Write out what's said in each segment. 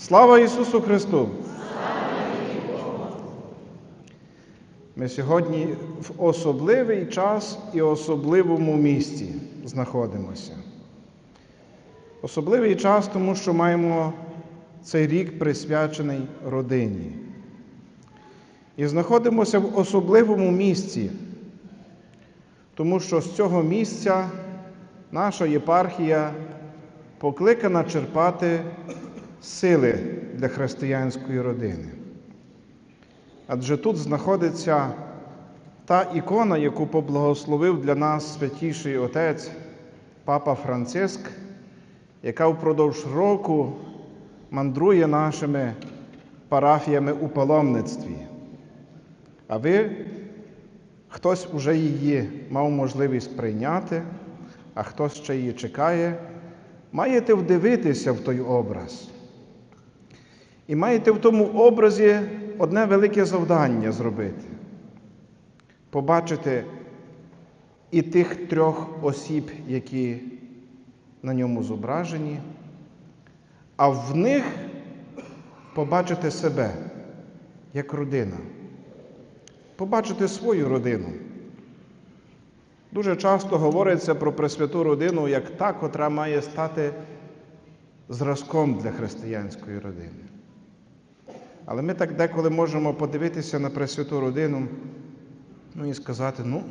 Слава Ісусу Христу! Ми сьогодні в особливий час і особливому місці знаходимося. Особливий час, тому що маємо цей рік присвячений родині. І знаходимося в особливому місці, тому що з цього місця наша єпархія покликана черпати сили для християнської родини. Адже тут знаходиться та ікона, яку поблагословив для нас святіший Отець Папа Франциск, яка впродовж року мандрує нашими парафіями у паломництві. А ви, хтось уже її мав можливість прийняти, а хтось ще її чекає, маєте вдивитися в той образ. І маєте в тому образі одне велике завдання зробити побачити і тих трьох осіб, які на ньому зображені, а в них побачити себе як родина, побачити свою родину. Дуже часто говориться про Пресвяту родину як та, котра має стати зразком для християнської родини. Але ми так деколи можемо подивитися на Пресвяту родину ну і сказати: ну,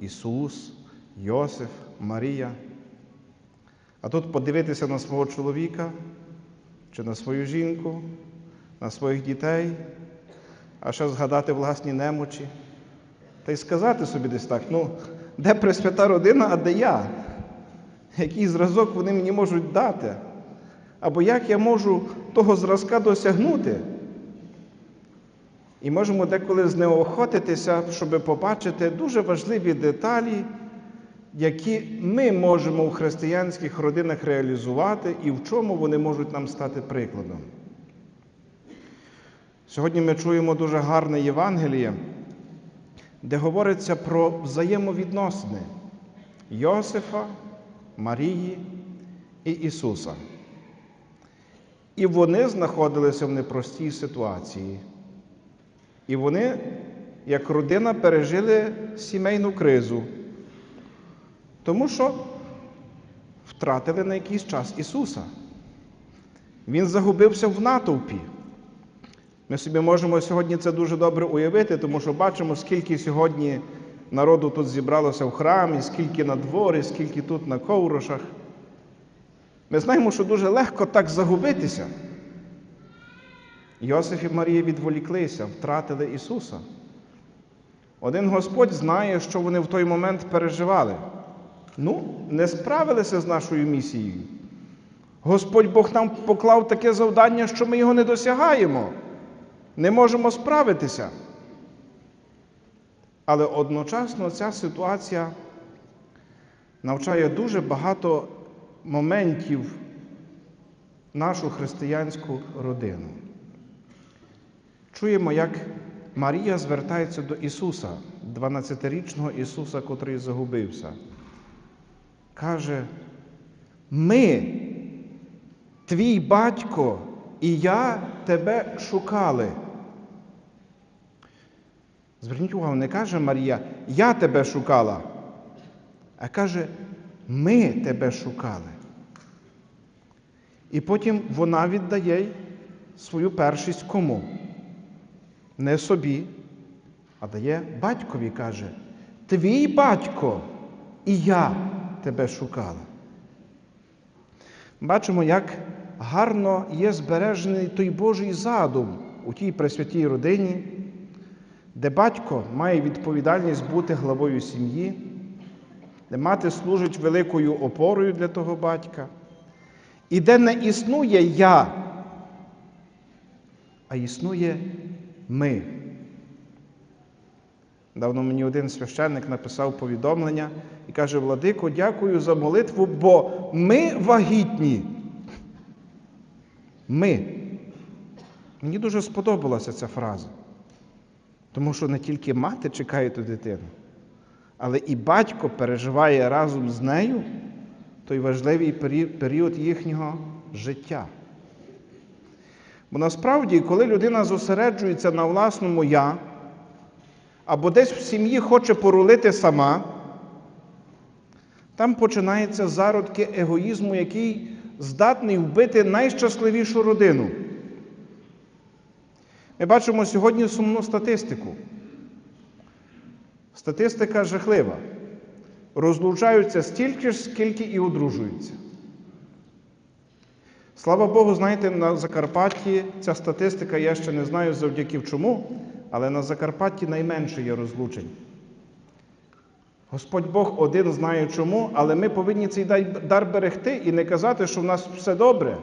Ісус, Йосиф, Марія. А тут подивитися на свого чоловіка чи на свою жінку, на своїх дітей, а ще згадати власні немочі. Та й сказати собі десь так, ну, де Пресвята родина, а де я? Який зразок вони мені можуть дати? Або як я можу того зразка досягнути? І можемо деколи знеохотитися, щоб побачити дуже важливі деталі, які ми можемо в християнських родинах реалізувати і в чому вони можуть нам стати прикладом. Сьогодні ми чуємо дуже гарне Євангеліє, де говориться про взаємовідносини Йосифа, Марії і Ісуса. І вони знаходилися в непростій ситуації. І вони, як родина, пережили сімейну кризу, тому що втратили на якийсь час Ісуса. Він загубився в натовпі. Ми собі можемо сьогодні це дуже добре уявити, тому що бачимо, скільки сьогодні народу тут зібралося в храмі, скільки на дворі, скільки тут на коврушах. Ми знаємо, що дуже легко так загубитися. Йосиф і Марія відволіклися, втратили Ісуса. Один Господь знає, що вони в той момент переживали. Ну, не справилися з нашою місією. Господь Бог нам поклав таке завдання, що ми його не досягаємо, не можемо справитися. Але одночасно ця ситуація навчає дуже багато моментів нашу християнську родину. Чуємо, як Марія звертається до Ісуса, 12-річного Ісуса, котрий загубився. Каже, ми, твій батько і я тебе шукали. Зверніть увагу, не каже Марія, я тебе шукала, а каже, ми тебе шукали. І потім вона віддає свою першість кому? Не собі, а дає батькові каже, твій батько і я тебе шукала. Бачимо, як гарно є збережений той Божий задум у тій пресвятій родині, де батько має відповідальність бути главою сім'ї, де мати служить великою опорою для того батька, і де не існує я, а існує ми. Давно мені один священник написав повідомлення і каже: Владико, дякую за молитву, бо ми вагітні. Ми. Мені дуже сподобалася ця фраза. Тому що не тільки мати чекає ту дитину, але і батько переживає разом з нею той важливий період їхнього життя. Бо насправді, коли людина зосереджується на власному я, або десь в сім'ї хоче порулити сама, там починаються зародки егоїзму, який здатний вбити найщасливішу родину. Ми бачимо сьогодні сумну статистику. Статистика жахлива. Розлучаються стільки ж, скільки і одружуються. Слава Богу, знаєте, на Закарпатті ця статистика, я ще не знаю завдяки чому, але на Закарпатті найменше є розлучень. Господь Бог один знає чому, але ми повинні цей дар берегти і не казати, що в нас все добре.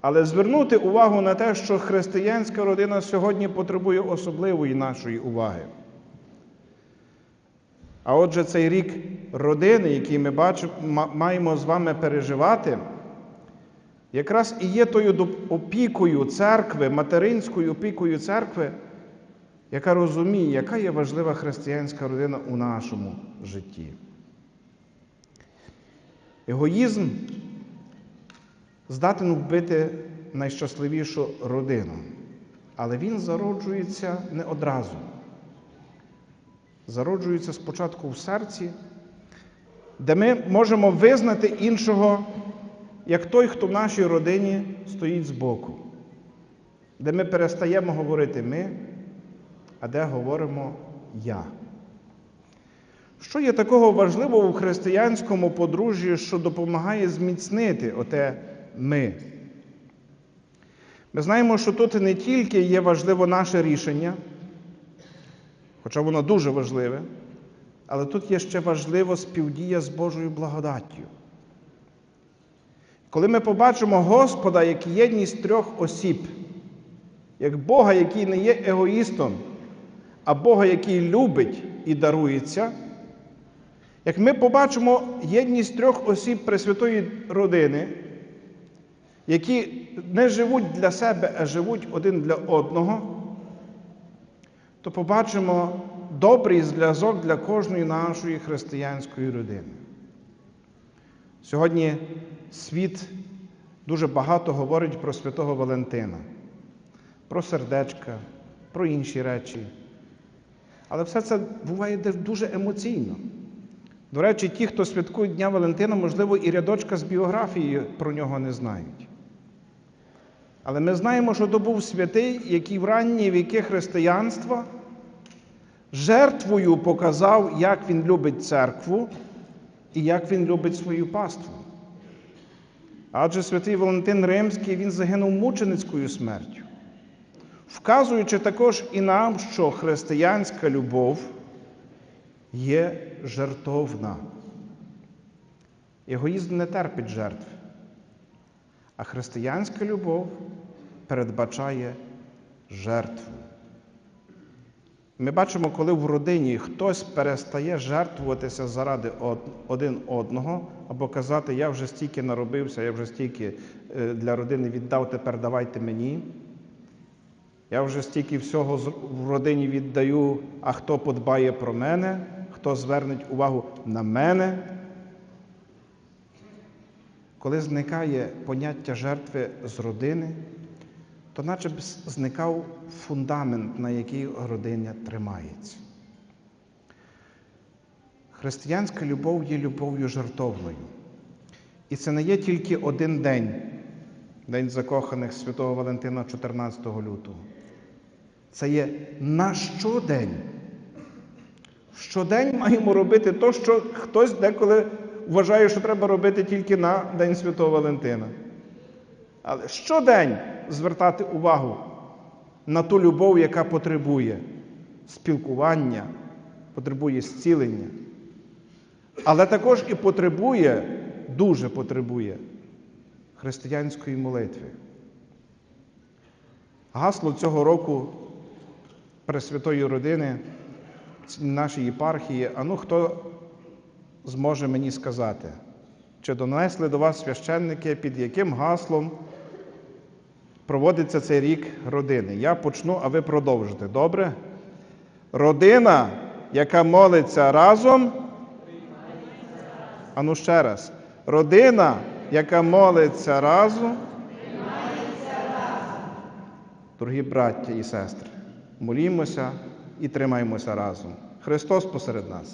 Але звернути увагу на те, що християнська родина сьогодні потребує особливої нашої уваги. А отже, цей рік родини, який ми бачимо, маємо з вами переживати, якраз і є тою опікою церкви, материнською опікою церкви, яка розуміє, яка є важлива християнська родина у нашому житті. Егоїзм здатен вбити найщасливішу родину, але він зароджується не одразу. Зароджується спочатку в серці, де ми можемо визнати іншого як той, хто в нашій родині стоїть збоку, де ми перестаємо говорити ми, а де говоримо я. Що є такого важливого у християнському подружжі, що допомагає зміцнити оте ми? Ми знаємо, що тут не тільки є важливо наше рішення, хоча воно дуже важливе, але тут є ще важливо співдія з Божою благодаттю. Коли ми побачимо Господа як єдність трьох осіб, як Бога, який не є егоїстом, а Бога, який любить і дарується, як ми побачимо єдність трьох осіб Пресвятої родини, які не живуть для себе, а живуть один для одного, то побачимо добрий зв'язок для кожної нашої християнської родини. Сьогодні світ дуже багато говорить про святого Валентина, про сердечка, про інші речі. Але все це буває дуже емоційно. До речі, ті, хто святкують Дня Валентина, можливо, і рядочка з біографії про нього не знають. Але ми знаємо, що то був святий, який в ранні віки християнства жертвою показав, як він любить церкву і як він любить свою паству. Адже святий Валентин Римський він загинув мученицькою смертю, вказуючи також і нам, що християнська любов є жертовна. Егоїзм не терпить жертв, а християнська любов передбачає жертву. Ми бачимо, коли в родині хтось перестає жертвуватися заради один одного, або казати, я вже стільки наробився, я вже стільки е, для родини віддав, тепер давайте мені. Я вже стільки всього в родині віддаю, а хто подбає про мене, хто зверне увагу на мене. Коли зникає поняття жертви з родини, то наче б зникав фундамент, на який родиня тримається. Християнська любов є любов'ю жертовною. І це не є тільки один день, День закоханих Святого Валентина 14 лютого. Це є на щодень. Щодень маємо робити те, що хтось деколи вважає, що треба робити тільки на День Святого Валентина. Але щодень звертати увагу на ту любов, яка потребує спілкування, потребує зцілення, але також і потребує, дуже потребує християнської молитви. Гасло цього року Пресвятої родини нашої єпархії, а ну хто зможе мені сказати, чи донесли до вас священники, під яким гаслом проводиться цей рік родини. Я почну, а ви продовжите. Добре? Родина, яка молиться разом. Ану ще раз. Родина, яка молиться разом. Дорогі браття і сестри, молімося і тримаємося разом. Христос посеред нас.